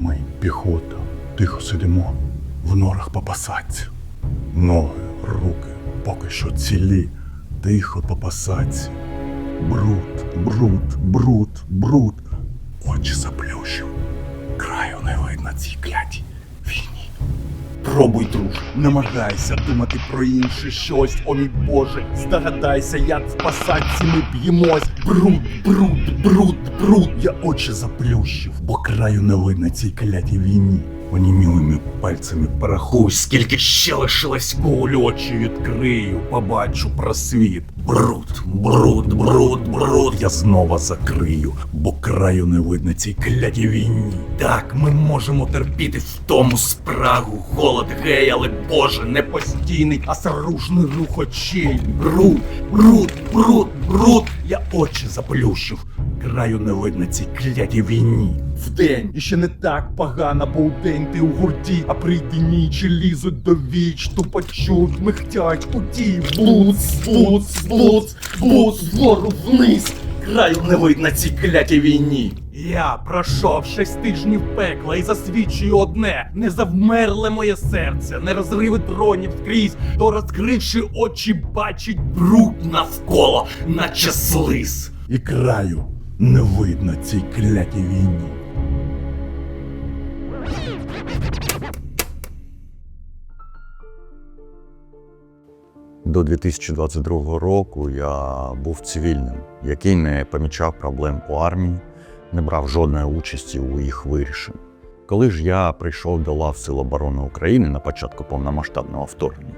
Ми, піхота, тихо сидимо в норах по посадці. Ноги, руки поки що цілі, тихо по посадці. Бруд, бруд, бруд, бруд. Очі заплющив. Краю не видно цій війні. Пробуй, друже, намагайся думати про інше щось, о мій Боже, здогадайся, як в посадці ми б'ємось. Бруд, бруд, бруд, бруд. Я очі заплющив, бо краю не видно цій клятій війні. Онімілими пальцями порахуй, скільки ще лишилось куль очі відкрию, побачу просвіт. Бруд, бруд, бруд, бруд. Я знову закрию, бо краю не видно цій клятій війні. Так, ми можемо терпіти в тому спрагу, голод гей, але Боже, не постійний, а саружний рух очей. Бруд, бруд, бруд, бруд. Я очі заплющив. Краю не видно цій клятій війні. Вдень іще не так погано, бо вдень ти у гурті, а прийди ніч і лізуть до віч, тупочуть, михтять у ті, блуд, блуд, блуд, блуд, вгору вниз. Краю не видно цій клятій війні. Я пройшов шість тижнів пекла і засвідчую одне: не завмерле моє серце, не розриви дронів скрізь, то розкривши очі, бачить бруд навколо, наче слиз. І краю не видно цій клятій війні. До 2022 року я був цивільним, який не помічав проблем у армії, не брав жодної участі у їх вирішенні. Коли ж я прийшов до лав Сил оборони України на початку повномасштабного вторгнення,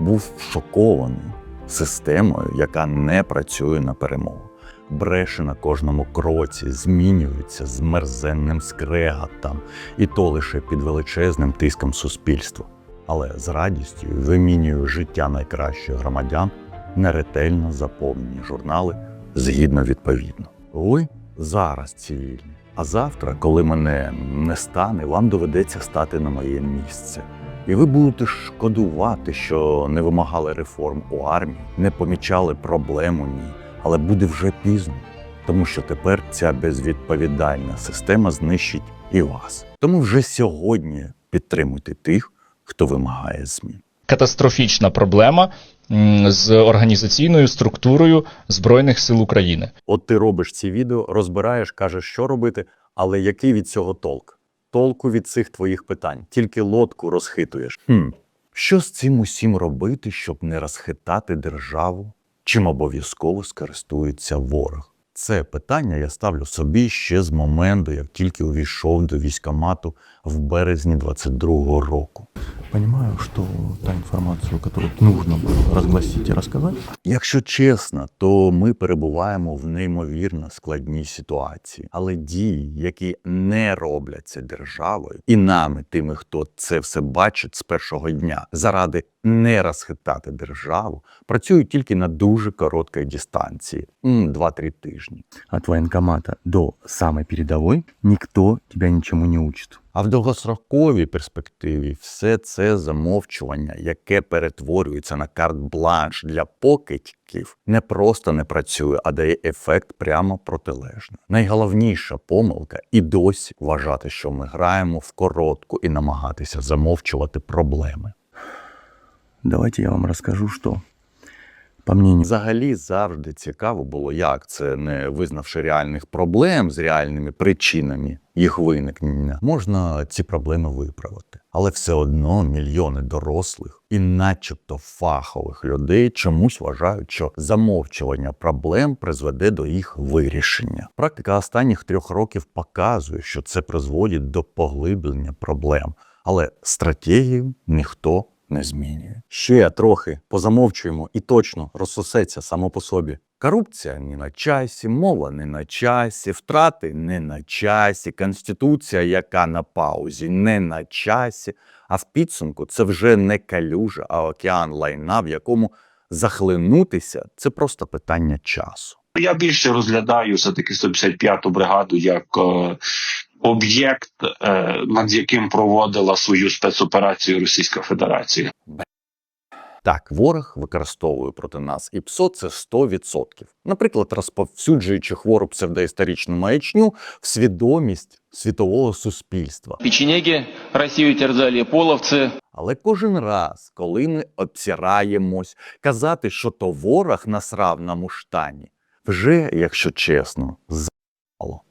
був шокований системою, яка не працює на перемогу. Бреше на кожному кроці, змінюється з мерзенним скреготом, і то лише під величезним тиском суспільства але з радістю вимінюю життя найкращих громадян на ретельно заповнені журнали згідно відповідно. Ви зараз цивільні. А завтра, коли мене не стане, вам доведеться стати на моє місце. І ви будете шкодувати, що не вимагали реформ у армії, не помічали проблем у ній, але буде вже пізно, тому що тепер ця безвідповідальна система знищить і вас. Тому вже сьогодні підтримуйте тих, хто вимагає змін. катастрофічна проблема з організаційною структурою Збройних сил України. От ти робиш ці відео, розбираєш, кажеш, що робити, але який від цього толк? Толку від цих твоїх питань, тільки лодку розхитуєш. Хм. Що з цим усім робити, щоб не розхитати державу? Чим обов'язково скористується ворог? Це питання я ставлю собі ще з моменту, як тільки увійшов до військомату в березні 22-го року. Понимаю, что та информацию, которую нужно было разгласить и рассказать, Якщо чесно, то ми перебуваємо в неймовірно складній ситуації. Але дії, які не робляться державою, і нами, тими, хто це все бачить з першого дня, заради не розхитати державу, працюють тільки на дуже короткій дистанції м, 2-3 тижні. от военкомата до самой передовой, никто тебя ничему не учит. А в довгостроковій перспективі все це замовчування, яке перетворюється на карт-бланш для покидьків, не просто не працює, а дає ефект прямо протилежний. Найголовніша помилка і досі вважати, що ми граємо в коротку і намагатися замовчувати проблеми. Давайте я вам расскажу, что, по мнению Взагалі завжди цікаво було, як це, не визнавши реальних проблем з реальними причинами їх виникнення, можна ці проблеми виправити. Але все одно мільйони дорослих і, начебто, фахових людей чомусь вважають, що замовчування проблем призведе до їх вирішення. Практика останніх трьох років показує, що це призводить до поглиблення проблем, але стратегію ніхто не змінює. Ще трохи позамовчуємо і точно розсосеться само по собі. Корупція не на часі, мова не на часі, втрати не на часі, конституція, яка на паузі, не на часі. А в підсумку це вже не калюжа, а океан лайна, в якому захлинутися це просто питання часу. Я більше розглядаю все-таки 155-ту бригаду як е, об'єкт, е, над яким проводила свою спецоперацію Російська Федерація. Так, ворог використовує проти нас ІПСО це 100%. Наприклад, розповсюджуючи хвору псевдоісторичну маячню в свідомість світового суспільства. Печенеги Россию терзали, половцы Але кожен раз, коли ми обсираємось, казати, що то ворог насрав на муштані, вже, якщо чесно, з**ало.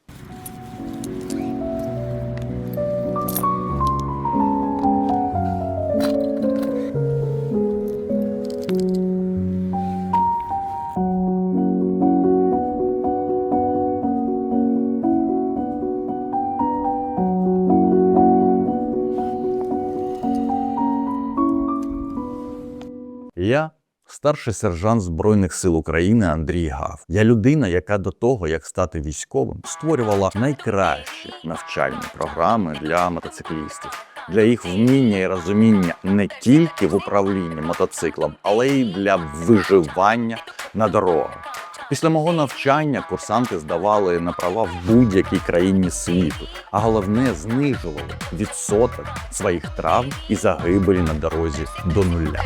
Старший сержант Збройних сил України Андрій Гав. Я людина, яка до того, як стати військовим, створювала найкращі навчальні програми для мотоциклістів. Для їх вміння і розуміння не тільки в управлінні мотоциклом, але й для виживання на дорогах. Після мого навчання курсанти здавали на права в будь-якій країні світу, а головне знижували відсоток своїх травм і загибелі на дорозі до нуля.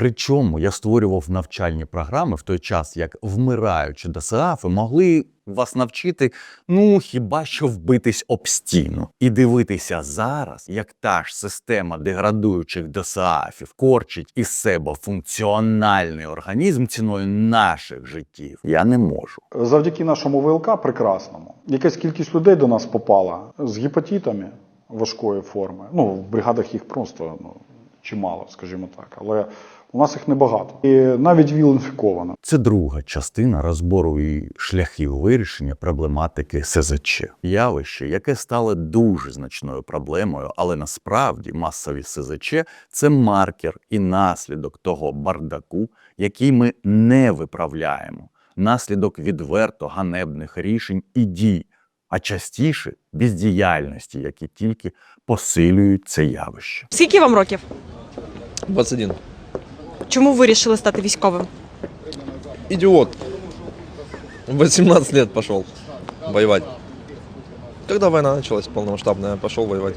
Причому я створював навчальні програми в той час, як вмираючи ДСАФи могли вас навчити, ну хіба що вбитись об стіну, і дивитися зараз, як та ж система деградуючих ДСАФів корчить із себе функціональний організм ціною наших життів. Я не можу. Завдяки нашому ВЛК прекрасному, якась кількість людей до нас попала з гепатитами важкої форми. Ну, в бригадах їх просто ну, чимало, скажімо так. Але у нас їх небагато. І навіть ВІЛ інфіковано. Це друга частина розбору і шляхів вирішення проблематики СЗЧ. Явище, яке стало дуже значною проблемою, але насправді масові СЗЧ це маркер і наслідок того бардаку, який ми не виправляємо, наслідок відверто ганебних рішень і дій, а частіше бездіяльності, які тільки посилюють це явище. Скільки вам років? 21. Чому ви вирішили стати військовим? Идиот. 18 лет пошел воевать. Когда война началась полномасштабная, пошел воевать.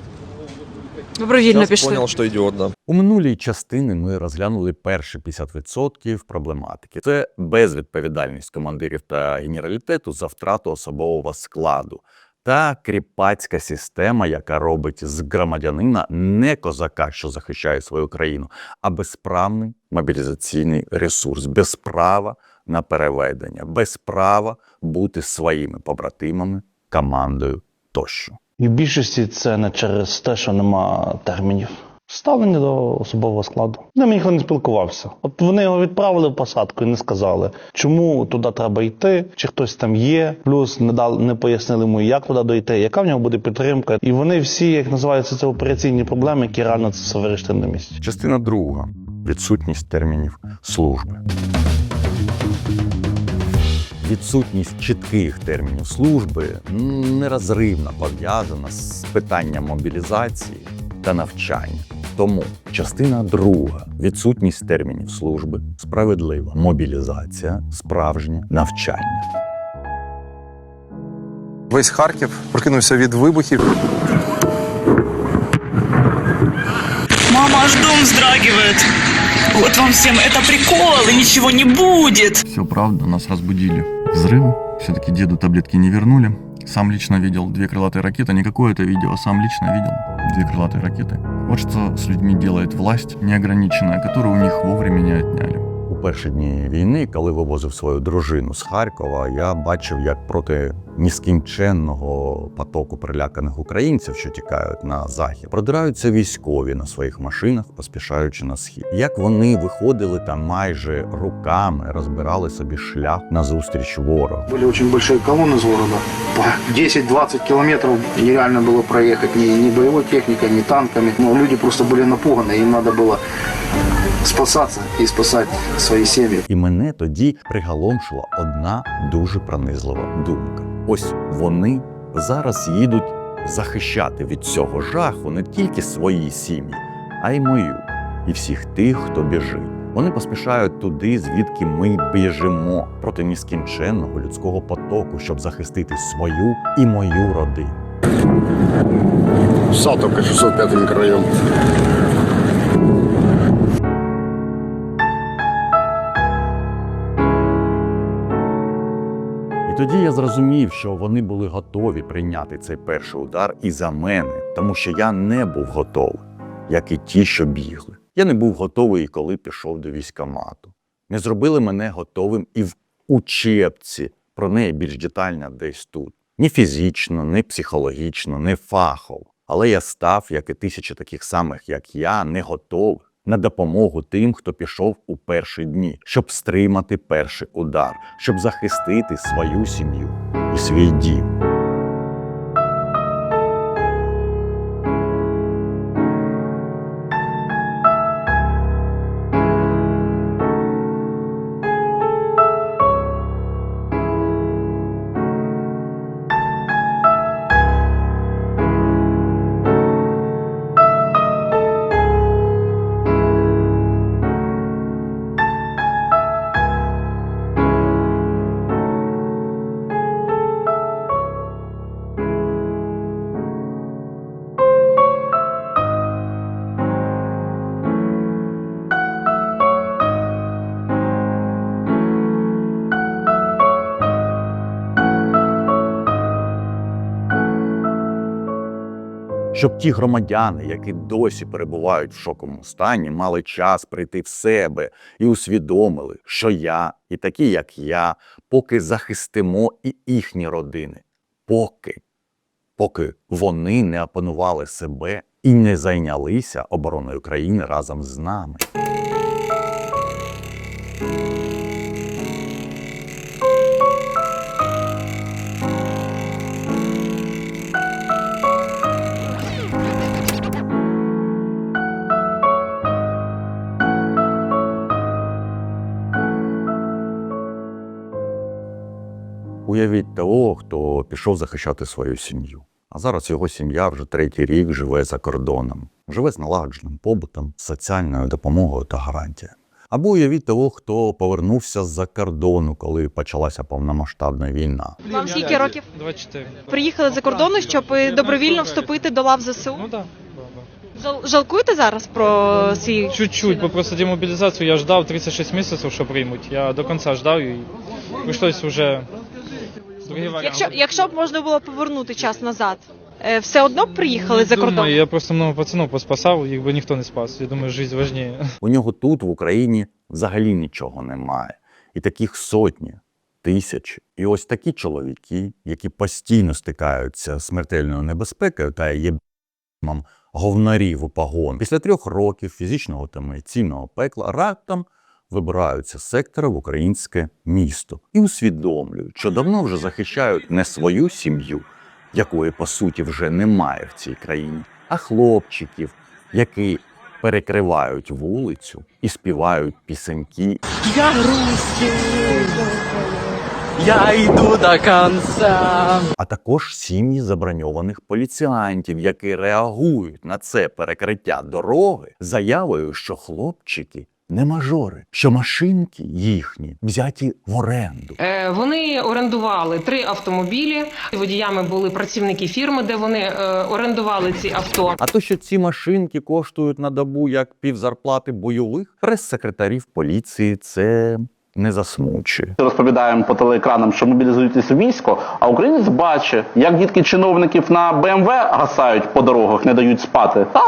Добровільно Сейчас пішли. понял, что идиот, да. У минулій частини ми розглянули перші 50% проблематики. Це безвідповідальність командирів та генералітету за втрату особового складу та кріпацька система, яка робить з громадянина не козака, що захищає свою країну, а безправний мобілізаційний ресурс, без права на переведення, без права бути своїми побратимами, командою тощо. І в більшості це не через те, що нема термінів. Ставлення до особового складу. З ними ніхто не спілкувався. От вони його відправили в посадку і не сказали, чому туди треба йти, чи хтось там є. Плюс не дали, не пояснили йому, як туди дойти, яка в нього буде підтримка. І вони всі, як називаються, це операційні проблеми, які реально це все вирішити на місці. Частина друга відсутність термінів служби. Відсутність чітких термінів служби нерозривно пов'язана з питанням мобілізації та навчання. Тому частина друга відсутність термінів служби, справедлива мобілізація, справжнє навчання. Весь Харків прокинувся від вибухів. Мама, аж дом вздрагивает. Вот вам всем это прикол, и ничего не будет. Все правда, нас разбудили. Взрывы. Все-таки деду таблетки не вернули. Сам лично видел две крылатые ракеты. Не какое-то видео, а сам лично видел две крылатые ракеты. Вот что с людьми делает власть неограниченная, которую у них вовремя не отняли. У перші дні війни, коли вивозив свою дружину з Харкова, я бачив, як проти нескінченного потоку приляканих українців, що тікають на захід, продираються військові на своїх машинах, поспішаючи на схід. Як вони виходили там майже руками, розбирали собі шлях назустріч ворогу. Были очень большие колонны из города. По 10-20 километров нереально было проехать ни, ни боевой техникой, ни танками. Но люди просто были напуганы, им надо было спасаться и спасать свои семьи. І мене тоді приголомшила одна дуже пронизлива думка. Ось вони зараз їдуть захищати від цього жаху не тільки свої сім'ї, а й мою, і всіх тих, хто біжить. Вони поспішають туди, звідки ми біжимо проти нескінченного людського потоку, щоб захистити свою і мою родину. Салтовка, 605 микрорайон. І тоді я зрозумів, що вони були готові прийняти цей перший удар і за мене, тому що я не був готовий, як і ті, що бігли. Я не був готовий, і коли пішов до військомату. Не зробили мене готовим і в учебці. Про неї більш детально десь тут. Ні фізично, ні психологічно, ні фахово. Але я став, як і тисячі таких самих, як я, не готовий на допомогу тим, хто пішов у перші дні, щоб стримати перший удар, щоб захистити свою сім'ю і свій дім. Щоб ті громадяни, які досі перебувають в шоковому стані, мали час прийти в себе і усвідомили, що я і такі, як я, поки захистимо і їхні родини, поки, поки вони не опанували себе і не зайнялися обороною країни разом з нами. Уявіть того, хто пішов захищати свою сім'ю. А зараз його сім'я вже третій рік живе за кордоном, живе з налагодженим побутом, соціальною допомогою та гарантіями. Або уявіть того, хто повернувся з-за кордону, коли почалася повномасштабна війна. Вам скільки років? 24. Приїхали за кордону, щоб добровільно вступити до лав ЗСУ? Ну да. Жал- Жалкуєте зараз про свій Чуть-чуть, бо просто демобілізацію я ждав 36 місяців, що приймуть. Я до кінця ждав і прийшлось вже другий варіант. Якщо, якщо б можна було повернути час назад, е, все одно б приїхали за кордон? Думаю, я просто много пацанов поспасав, їх би ніхто не спас. Я думаю, життя важніше. У нього тут, в Україні, взагалі нічого немає. І таких сотні, тисячі. І ось такі чоловіки, які постійно стикаються з смертельною небезпекою та є говнарів у погон. Після трьох років фізичного та емоційного пекла раптом вибираються з сектора в українське місто і усвідомлюють, що давно вже захищають не свою сім'ю, якої по суті вже немає в цій країні, а хлопчиків, які перекривають вулицю і співають пісеньки. Я русский, я йду до конца. а також сім'ї заброньованих поліціантів, які реагують на це перекриття дороги заявою, що хлопчики не мажори, що машинки їхні взяті в оренду. Е, Вони орендували три автомобілі. Водіями були працівники фірми, де вони е, орендували ці авто. А то, що ці машинки коштують на добу як півзарплати бойових прес-секретарів поліції, це не засмучує. Розповідаємо по телеекранам, що мобілізуєтесь у військо, а українець бачить, як дітки чиновників на БМВ гасають по дорогах, не дають спати. Та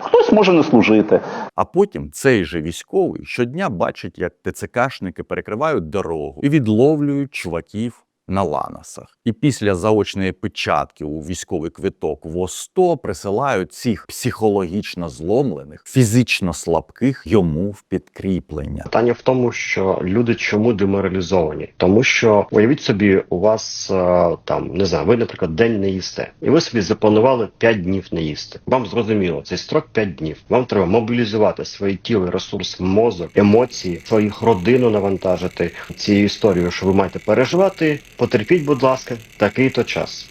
хтось може не служити. А потім цей же військовий щодня бачить, як ТЦКшники перекривають дорогу і відловлюють чуваків на ланосах. І після заочної печатки у військовий квиток в ОСТО присилають цих психологічно зломлених, фізично слабких йому в підкріплення. Питання в тому, що люди чому деморалізовані? Тому що уявіть собі, у вас е, там не знаю, ви, наприклад, день не їсте, і ви собі запланували 5 днів не їсти. Вам зрозуміло, цей строк 5 днів. Вам треба мобілізувати своє тіло, ресурс, мозок, емоції, своїх родину навантажити цією історією, що ви маєте переживати. Потерпіть, будь ласка, такий то час.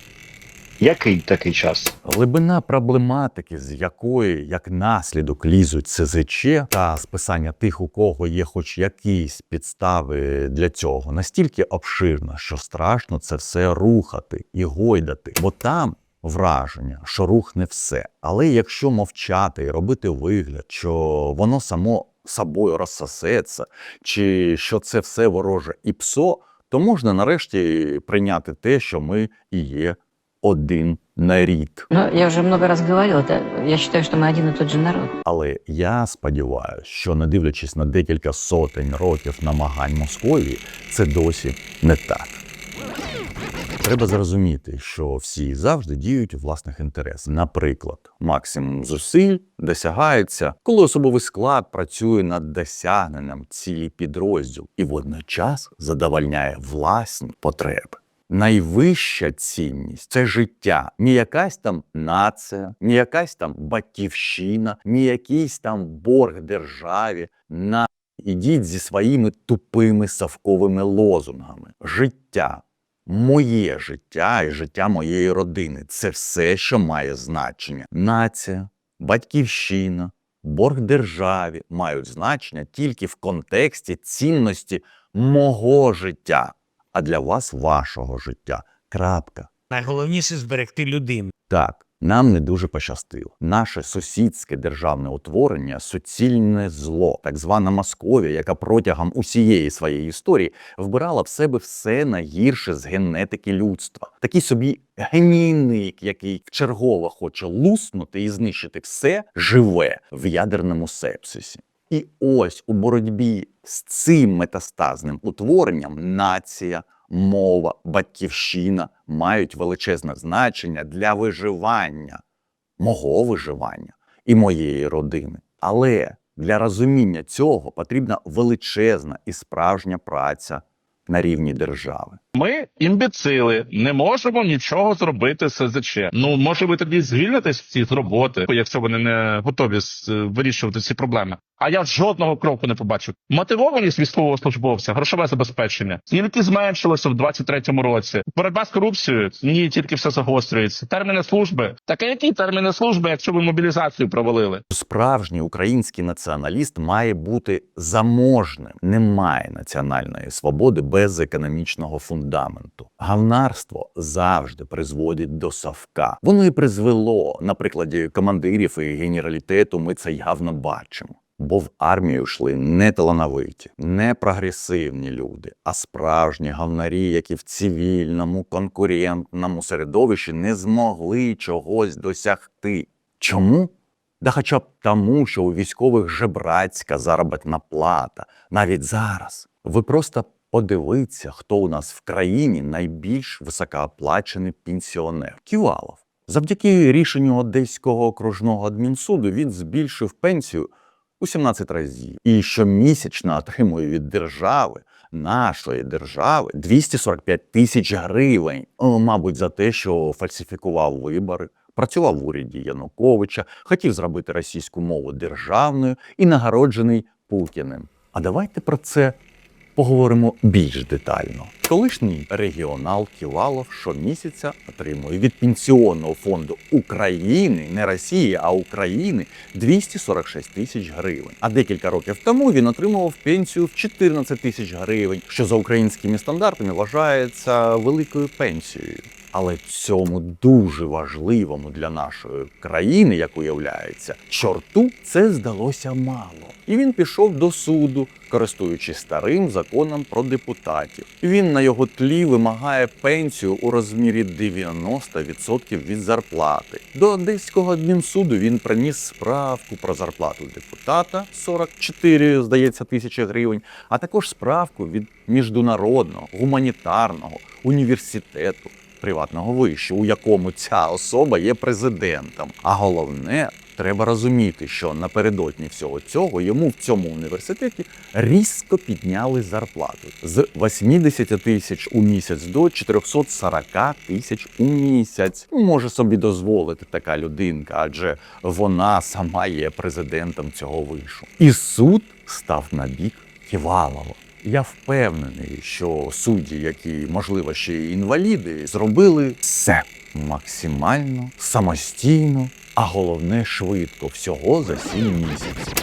Який такий час? Глибина проблематики, з якої як наслідок лізуть СЗЧ та списання тих, у кого є хоч якісь підстави для цього, настільки обширна, що страшно це все рухати і гойдати, бо там. враження, що рух не все. Але якщо мовчати і робити вигляд, що воно само собою розсосеться, чи що це все вороже і псо, то можна нарешті прийняти те, що ми і є один нарід. Ну, я вже много раз говорила, та я вважаю, що ми один і той же народ. Але я сподіваюся, що не дивлячись на декілька сотень років намагань Московії, це досі не так. Треба зрозуміти, що всі завжди діють у власних інтересах. Наприклад, максимум зусиль досягається, коли особовий склад працює над досягненням цієї підрозділ і водночас задовольняє власні потреби. Найвища цінність це життя, не якась там нація, не якась там батьківщина, не якийсь там борг державі. На ідіть зі своїми тупими совковими лозунгами. Життя, моє життя і життя моєї родини це все, що має значення. Нація, батьківщина, борг державі мають значення тільки в контексті цінності мого життя, а для вас вашого життя. Крапка. Найголовніше зберегти людину. Так, нам не дуже пощастило. Наше сусідське державне утворення суцільне зло, так звана Московія, яка протягом усієї своєї історії вбирала в себе все найгірше з генетики людства. Такий собі генійник, який вчергово хоче луснути і знищити все живе в ядерному сепсисі. І ось у боротьбі з цим метастазним утворенням нація, мова, батьківщина мають величезне значення для виживання, мого виживання і моєї родини. Але для розуміння цього потрібна величезна і справжня праця на рівні держави. Ми імбецили, не можемо нічого зробити СЗЧ. Ну може ви тоді звільнитесь всі з роботи, якщо вони не готові вирішувати ці проблеми. А я жодного кроку не побачив. Мотивованість військового службовця, грошове забезпечення, тільки зменшилося в 23-му році. Боротьба з корупцією ні, тільки все загострюється. Терміни служби. Так а які терміни служби, якщо ви мобілізацію провалили? Справжній український націоналіст має бути заможним. Немає національної свободи без економічного фундаменту. Гавнарство завжди призводить до совка. Воно і призвело на прикладі командирів і генералітету. Ми це явно бачимо. Бо в армію йшли не талановиті, не прогресивні люди, а справжні гавнарі, які в цивільному конкурентному середовищі не змогли чогось досягти. Чому? Да хоча б тому, що у військових жебрацька заробітна плата. Навіть зараз. Ви просто подивіться, хто у нас в країні найбільш високооплачений пенсіонер. Ківалов. Завдяки рішенню Одеського окружного адмінсуду він збільшив пенсію у 17 разів. І щомісячно отримує від держави, нашої держави, 245 тисяч гривень. Мабуть, за те, що фальсифікував вибори, працював в уряді Януковича, хотів зробити російську мову державною і нагороджений Путіним. А давайте про це поговоримо більш детально. Колишній регіонал Ківалов щомісяця отримує від Пенсіонного фонду України, не Росії, а України 246 тисяч гривень. А декілька років тому він отримував пенсію в 14 тисяч гривень, що за українськими стандартами вважається великою пенсією. Але цьому дуже важливому для нашої країни, як уявляється, чорту це здалося мало. І він пішов до суду, користуючись старим законом про депутатів. Він на його тлі вимагає пенсію у розмірі 90% від зарплати. До Одеського адмінсуду він приніс справку про зарплату депутата 44, здається, тисячі гривень, а також справку від міжнародного гуманітарного університету приватного вишу, у якому ця особа є президентом. А головне, треба розуміти, що напередодні всього цього йому в цьому університеті різко підняли зарплату з 80 тисяч у місяць до 440 тисяч у місяць. Може собі дозволити така людинка, адже вона сама є президентом цього вишу. І суд став на бік Ківалова. Я впевнений, що судді, які, можливо, ще й інваліди, зробили все максимально, самостійно, а головне швидко, всього за сім місяців.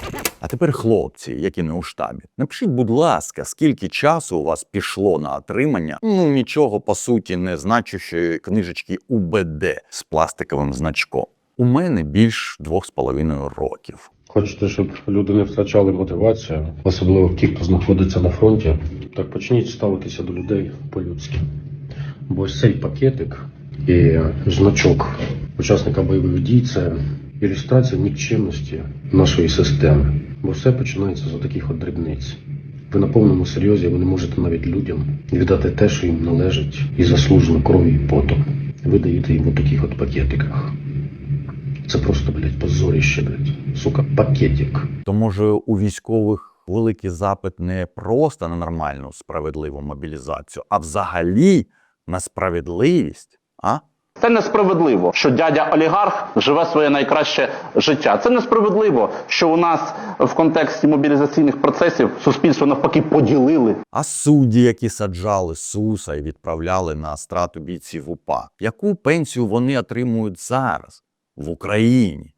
А тепер, хлопці, які не у штабі, напишіть, будь ласка, скільки часу у вас пішло на отримання ну нічого по суті не значущої книжечки УБД з пластиковим значком. У мене більш двох з половиною років. Хочете, щоб люди не втрачали мотивацію, особливо ті, хто знаходиться на фронті, так почніть ставитися до людей по-людськи. Бо ось цей пакетик і значок учасника бойових дій це ілюстрація нікчемності нашої системи. Бо все починається з таких от дрібниць. Ви на повному серйозі ви не можете навіть людям віддати те, що їм належить, і заслужено кров'ю і потом. Ви даєте їм у таких от пакетиках. Це просто, блядь, позоріще, блядь. Сука, пакетик. То може у військових великий запит не просто на нормальну справедливу мобілізацію, а взагалі на справедливість, а? Це несправедливо, що дядя олігарх живе своє найкраще життя. Це несправедливо, що у нас в контексті мобілізаційних процесів суспільство навпаки поділили. А судді, які саджали Суса і відправляли на страту бійців УПА, яку пенсію вони отримують зараз в Україні?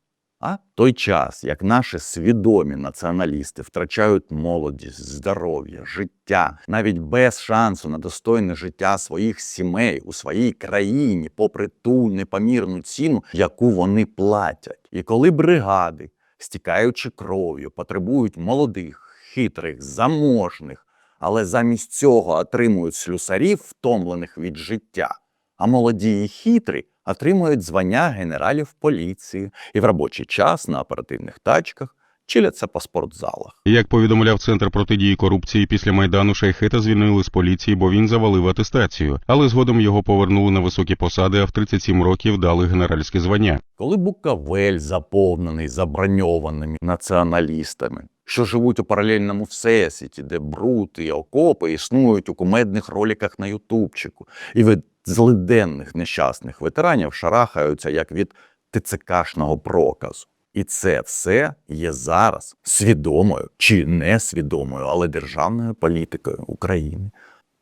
А той час, як наші свідомі націоналісти втрачають молодість, здоров'я, життя, навіть без шансу на достойне життя своїх сімей у своїй країні, попри ту непомірну ціну, яку вони платять. І коли бригади, стікаючи кров'ю, потребують молодих, хитрих, заможних, але замість цього отримують слюсарів, втомлених від життя, а молоді і хитрі отримують звання генералів поліції і в робочий час на оперативних тачках чиляться по спортзалах. Як повідомляв Центр протидії корупції, після Майдану Шайхета звільнили з поліції, бо він завалив атестацію. Але згодом його повернули на високі посади, а в 37 років дали генеральське звання. Коли Буковель заповнений заброньованими націоналістами, що живуть у паралельному всесвіті, де брути і окопи існують у кумедних роликах на Ютубчику, і від злиденних нещасних ветеранів шарахаються як від ТЦКшного проказу. І це все є зараз свідомою чи несвідомою, але державною політикою України.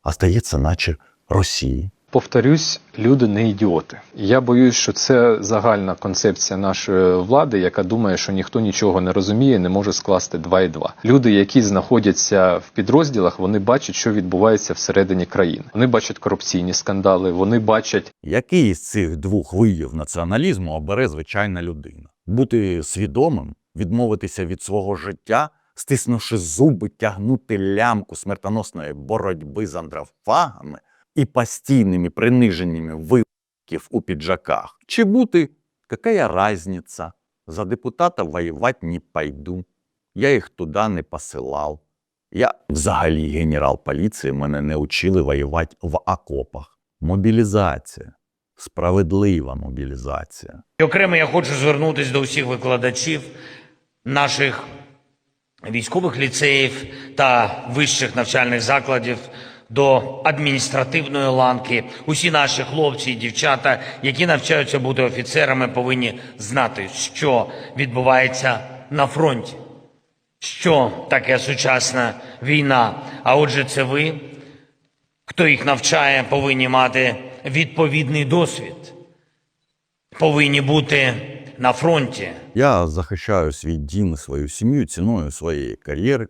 А стається, наче Росії. Повторюсь, люди не ідіоти. Я боюсь, що це загальна концепція нашої влади, яка думає, що ніхто нічого не розуміє, не може скласти два і два. Люди, які знаходяться в підрозділах, вони бачать, що відбувається всередині країни. Вони бачать корупційні скандали, вони бачать Який із цих двох видів націоналізму обере звичайна людина? Бути свідомим, відмовитися від свого життя, стиснувши зуби, тягнути лямку смертоносної боротьби з андрофагами і постійними приниженнями випадків у піджаках, чи бути «какая разница? За депутата воювати не пойду. Я їх туди не посилав. Я взагалі генерал поліції, мене не учили воювати в окопах. Мобілізація. Справедлива мобілізація. І окремо я хочу звернутися до всіх викладачів наших військових ліцеїв та вищих навчальних закладів, до адміністративної ланки. Усі наші хлопці і дівчата, які навчаються бути офіцерами, повинні знати, що відбувається на фронті, що таке сучасна війна. А отже, це ви, хто їх навчає, повинні мати відповідний досвід, повинні бути на фронті. Я захищаю свій дім і свою сім'ю ціною своєї кар'єри,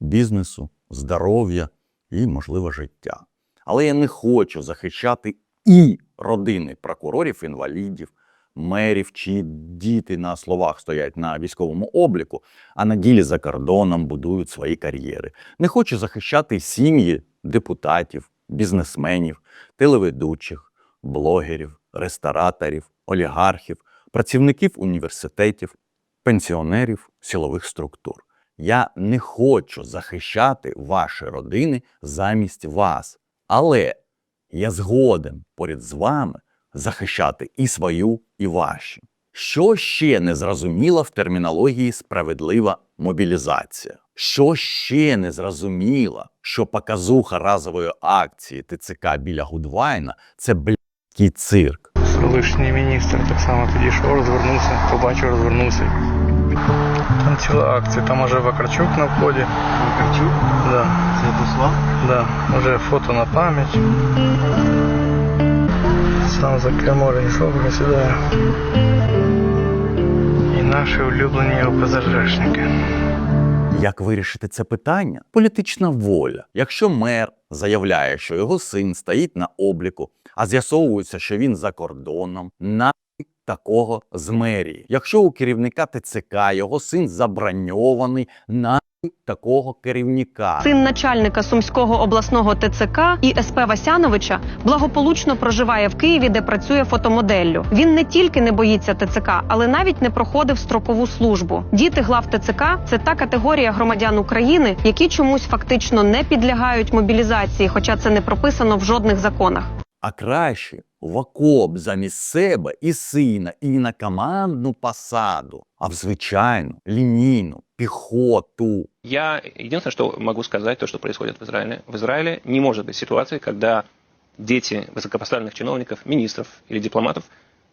бізнесу, здоров'я і, можливо, життя. Але я не хочу захищати і родини прокурорів, інвалідів, мерів, чиї діти на словах стоять на військовому обліку, а на ділі за кордоном будують свої кар'єри. Не хочу захищати сім'ї депутатів, бізнесменів, телеведучих, блогерів, рестораторів, олігархів, працівників університетів, пенсіонерів, силових структур. Я не хочу захищати ваші родини замість вас. Але я згоден поряд з вами захищати і свою, і ваші. Що ще не зрозуміло в термінології справедлива мобілізація? Що ще не зрозуміло, що показуха разової акції ТЦК біля Гудвайна це блядський цирк. Колишній міністр так само підійшов, розвернувся, побачив, розвернувся. Ціла акція, там уже Вакарчук на вході. Вакарчук? Да. Святослав? Да. Уже фото на пам'ять. Сам за кермо йшов, присідає. І наші улюблені ОПЗЖшники. Як вирішити це питання? Політична воля. Якщо мер заявляє, що його син стоїть на обліку, а з'ясовується, що він за кордоном, на такого з мерії. Якщо у керівника ТЦК його син заброньований, на такого керівника. Син начальника Сумського обласного ТЦК і СП Васяновича благополучно проживає в Києві, де працює фотомоделлю. Він не тільки не боїться ТЦК, але навіть не проходив строкову службу. Діти глав ТЦК це та категорія громадян України, які чомусь фактично не підлягають мобілізації, хоча це не прописано в жодних законах. А краще в окоп замість себе і сина, і на командну посаду, а в звичайну лінійну піхоту. Я единственное, что могу сказать, то, что происходит в Израиле. В Израиле не может быть ситуации, когда дети высокопоставленных чиновников, министров или дипломатов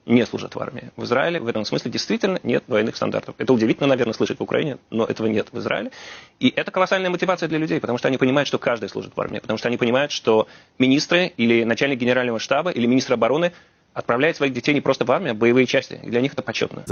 не служат в армии. В Израиле в этом смысле действительно нет двойных стандартов. Это удивительно, наверное, слышать в Украине, но этого нет в Израиле. И это колоссальная мотивация для людей, потому что они понимают, что каждый служит в армии, потому что они понимают, что министры или начальник генерального штаба или министр обороны отправляют своих детей не просто в армию, а в боевые части. И для них это почетно.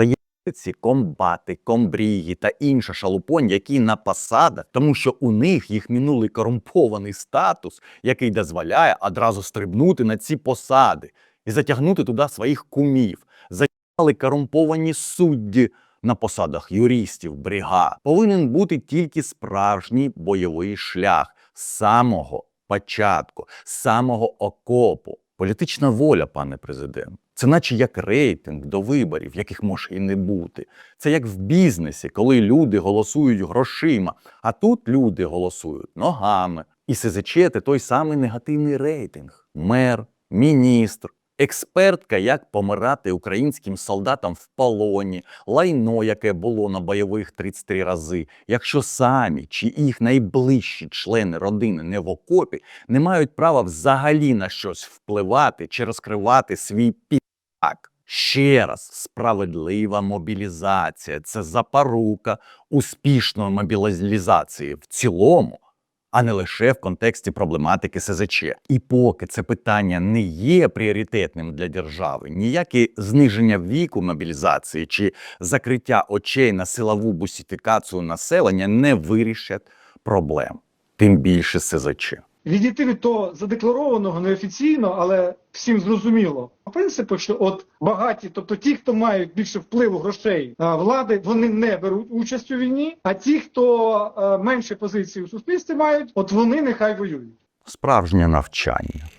ці комбати, комбрії та інша шалупонь, які на посадах, тому що у них їх минулий корумпований статус, який дозволяє одразу стрибнути на ці посади і затягнути туди своїх кумів. Затягнули корумповані судді на посадах юристів, бригад. Повинен бути тільки справжній бойовий шлях з самого початку, самого окопу. Політична воля, пане президент. Це наче як рейтинг до виборів, яких може і не бути. Це як в бізнесі, коли люди голосують грошима, а тут люди голосують ногами. І СЗЧ це той самий негативний рейтинг. Мер, міністр, експертка, як помирати українським солдатам в полоні, лайно, яке було на бойових 33 рази. Якщо самі чи їх найближчі члени родини не в окопі, не мають права взагалі на щось впливати чи розкривати свій пі***ак. Ще раз, справедлива мобілізація це запорука успішної мобілізації в цілому, а не лише в контексті проблематики СЗЧ. І поки це питання не є пріоритетним для держави, ніяке зниження віку мобілізації чи закриття очей на силову бусифікацію населення не вирішать проблем, тим більше СЗЧ. Відійти від того задекларованого неофіційно, але всім зрозуміло. Принципу, що от багаті, тобто ті, хто мають більше впливу грошей влади, вони не беруть участь у війні. А ті, хто менше позиції у суспільстві мають, от вони нехай воюють. Справжнє навчання.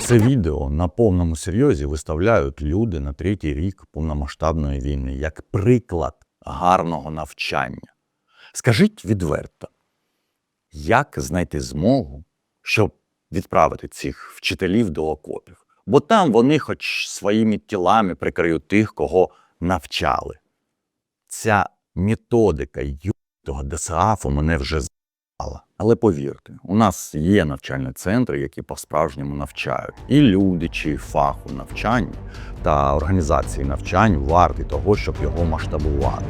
Це відео на повному серйозі виставляють люди на третій рік повномасштабної війни як приклад гарного навчання. Скажіть відверто, як знайти змогу, щоб відправити цих вчителів до окопів? Бо там вони хоч своїми тілами прикриють тих, кого навчали. Ця методика ютого ДСАФу мене вже. Але повірте, у нас є навчальні центри, які по-справжньому навчають. І люди, чи фаху навчання та організації навчань варті того, щоб його масштабувати.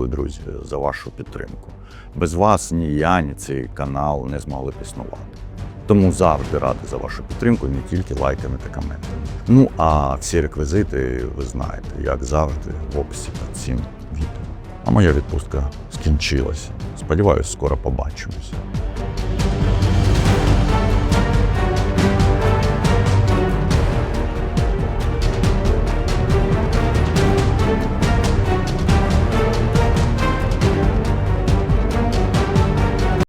Дякую, друзі, за вашу підтримку. Без вас ні я, ні цей канал не змогли б існувати. Тому завжди радий за вашу підтримку, не тільки лайками та коментами. Ну а всі реквізити ви знаєте, як завжди, в описі під цим відео. А моя відпустка скінчилася. Сподіваюсь, скоро побачимось.